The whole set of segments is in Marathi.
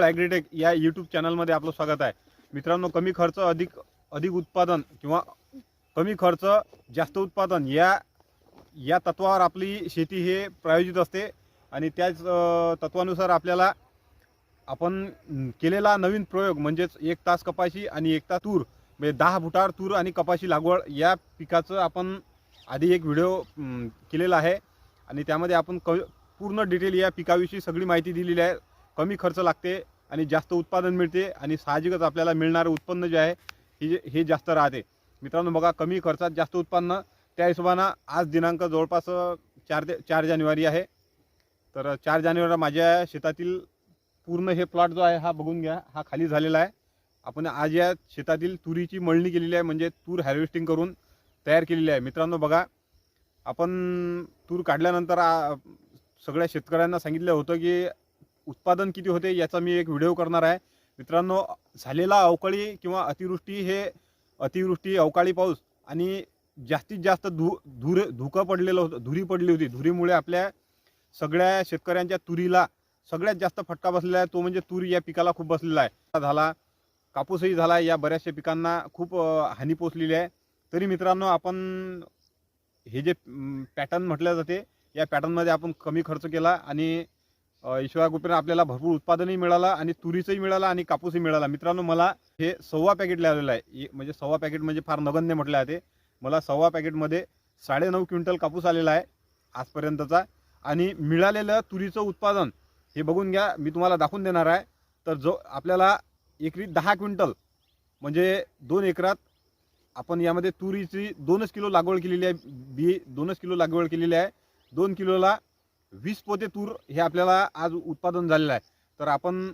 मंगळ ॲग्रीटेक या यूट्यूब चॅनलमध्ये आपलं स्वागत आहे. मित्रांनो कमी खर्च अधिक अधिक उत्पादन किंवा कमी खर्च जास्त उत्पादन या या तत्वावर आपली शेती हे प्रायोजित असते. आणि त्याच तत्वानुसार आपल्याला आपण केलेला नवीन प्रयोग म्हणजेच एक तास कपाशी आणि एक तास तूर म्हणजे दहा फुटार तूर आणि कपाशी लागवड या पिकाचं आपण आधी एक व्हिडिओ केलेला आहे. आणि त्यामध्ये आपण क पूर्ण डिटेल या पिकाविषयी सगळी माहिती दिलेली आहे. कमी खर्च लागते आणि जास्त उत्पादन मिळते आणि साहजिकच आपल्याला मिळणारं उत्पन्न जे आहे हे जे- हे जास्त राहते. मित्रांनो बघा कमी खर्चात जास्त उत्पन्न. त्या हिशोबानं आज दिनांक जवळपास चार ते चार जानेवारी आहे. तर चार जानेवारीला माझ्या शेतातील पूर्ण हे प्लॉट जो आहे हा बघून घ्या. हा खाली झालेला आहे. आपण आज या शेतातील तुरीची मळणी केलेली आहे म्हणजे तूर हार्वेस्टिंग करून तयार केलेली आहे. मित्रांनो बघा आपण तूर काढल्यानंतर सगळ्या शेतकऱ्यांना सांगितलं होतं की उत्पादन किती होते याचा मी एक व्हिडिओ करणार आहे. मित्रांनो झालेला अवकाळी किंवा अतिवृष्टी हे अतिवृष्टी अवकाळी पाऊस आणि जास्तीत जास्त धु धुर धुकं पडलेलं होतं धुरी पडली होती. धुरीमुळे आपल्या सगळ्या शेतकऱ्यांच्या तुरीला सगळ्यात जास्त फटका बसलेला आहे. तो म्हणजे तूर या पिकाला खूप बसलेला आहे. झाला कापूसही झाला. या बऱ्याचशा पिकांना खूप हानी पोचलेली आहे. तरी मित्रांनो आपण हे जे पॅटर्न म्हटलं जाते या पॅटर्नमध्ये आपण कमी खर्च केला आणि अ, ईश्वराकृपेने आपल्याला भरपूर उत्पादनही मिळालं आणि तुरीचंही मिळालं आणि कापूसही मिळाला. मित्रांनो मला हे सव्वा पॅकेट लावलेलं आहे. म्हणजे सव्वा पॅकेट म्हणजे फार नगण्य म्हटलं आहे ते. मला सव्वा पॅकेटमध्ये साडेनऊ क्विंटल कापूस आलेला आहे आजपर्यंतचा आणि मिळालेलं तुरीचं उत्पादन हे बघून घ्या मी तुम्हाला दाखवून देणार आहे. तर जो आपल्याला एकरी दहा क्विंटल म्हणजे दोन एकरात आपण यामध्ये तुरीची दोनच किलो लागवड केलेली आहे बी दोनच किलो लागवड केलेली आहे. दोन किलोला वीस पोते तूर हे आपल्याला आज उत्पादन झालेलं आहे. तर आपण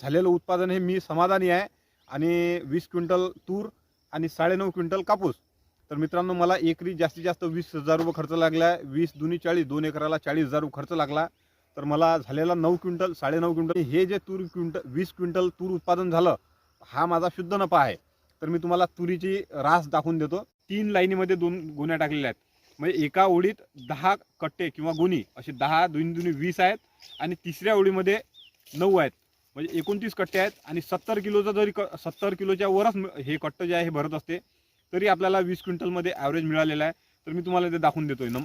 झालेलं उत्पादन हे मी समाधानी आहे. आणि वीस क्विंटल तूर आणि साडेनऊ क्विंटल कापूस. तर मित्रांनो मला एकरी जास्तीत जास्त वीस हजार रुपये खर्च लागला आहे. वीस दुनी चाळीस दोन एकराला चाळीस हजार रुपये खर्च लागला तर मला झालेला नऊ क्विंटल साडेनऊ क्विंटल हे जे तूर क्विंटल वीस क्विंटल तूर उत्पादन झालं हा माझा शुद्ध नफा आहे. तर मी तुम्हाला तुरीची रास दाखवून देतो. तीन लाईनीमध्ये दोन गोण्या टाकलेल्या आहेत. म्हणजे एका ओळीत दहा कट्टे किंवा गुणी असे दहा दोन दुनी वीस आहेत आणि तिसऱ्या ओळीमध्ये नऊ आहेत. म्हणजे एकोणतीस कट्टे आहेत आणि सत्तर किलोचा जरी क सत्तर किलोच्या वरच हे कट्ट जे आहे हे भरत असते तरी आपल्याला वीस क्विंटलमध्ये ॲव्हरेज मिळालेला आहे. तर मी तुम्हाला ते दाखवून देतोय. नम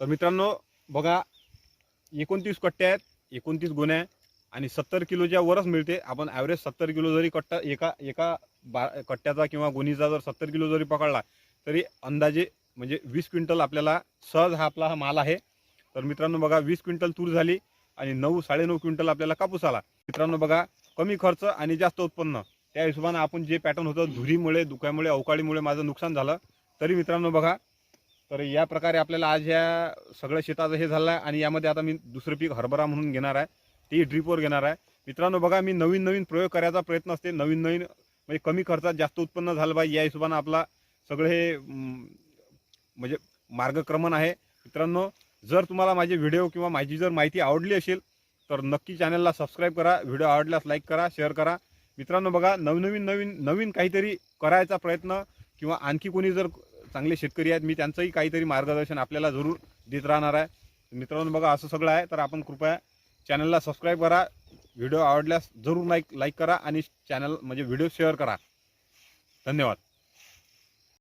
तर मित्रांनो बघा एकोणतीस कट्टे आहेत एकोणतीस गुन्हे आहे आणि सत्तर किलोच्या वरच मिळते आपण ॲव्हरेज सत्तर किलो जरी कट्टा एका एका बा कट्ट्याचा किंवा गुन्हीचा जर सत्तर किलो जरी पकडला तरी अंदाजे म्हणजे वीस क्विंटल आपल्याला सहज हा आपला हा माल आहे. तर मित्रांनो बघा वीस क्विंटल तूर झाली आणि नऊ साडेनऊ क्विंटल आपल्याला कापूस आला. मित्रांनो बघा कमी खर्च आणि जास्त उत्पन्न त्या हिशोबानं आपण जे पॅटर्न होतं धुरीमुळे दुखामुळे अवकाळीमुळे माझं नुकसान झालं. तरी मित्रांनो बघा तर या प्रकारे आपल्याला आज ह्या सगळ्या शेताचं हे झालं आहे आणि यामध्ये आता मी दुसरं पीक हरभरा म्हणून घेणार आहे. तेही ड्रीपवर घेणार आहे. मित्रांनो बघा मी नवीन नवीन प्रयोग करायचा प्रयत्न असते. नवीन नवीन म्हणजे कमी खर्चात जास्त उत्पन्न झालं पाहिजे. या हिशोबानं आपला सगळं हे म्हणजे मार्गक्रमण आहे. मित्रांनो जर तुम्हाला माझे व्हिडिओ किंवा माझी जर माहिती आवडली असेल तर नक्की चॅनलला सबस्क्राईब करा. व्हिडिओ आवडल्यास लाईक करा शेअर करा. मित्रांनो बघा नवनवीन नवीन नवीन काहीतरी करायचा प्रयत्न किंवा आणखी कोणी जर चांगले शेतकरी आहेत. मी त्यांचंही काहीतरी मार्गदर्शन आपल्याला जरूर देत राहणार आहे. मित्रांनो बघा असं सगळं आहे. तर आपण कृपया चॅनलला सबस्क्राईब करा. व्हिडिओ आवडल्यास जरूर लाईक लाईक करा आणि चॅनल म्हणजे व्हिडिओ शेअर करा. धन्यवाद.